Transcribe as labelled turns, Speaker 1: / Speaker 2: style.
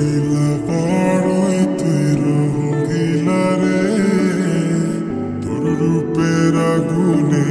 Speaker 1: রঙ্গিলা পাড়ই তুই রঙ্গিলা রে তোর রূপের আগুনে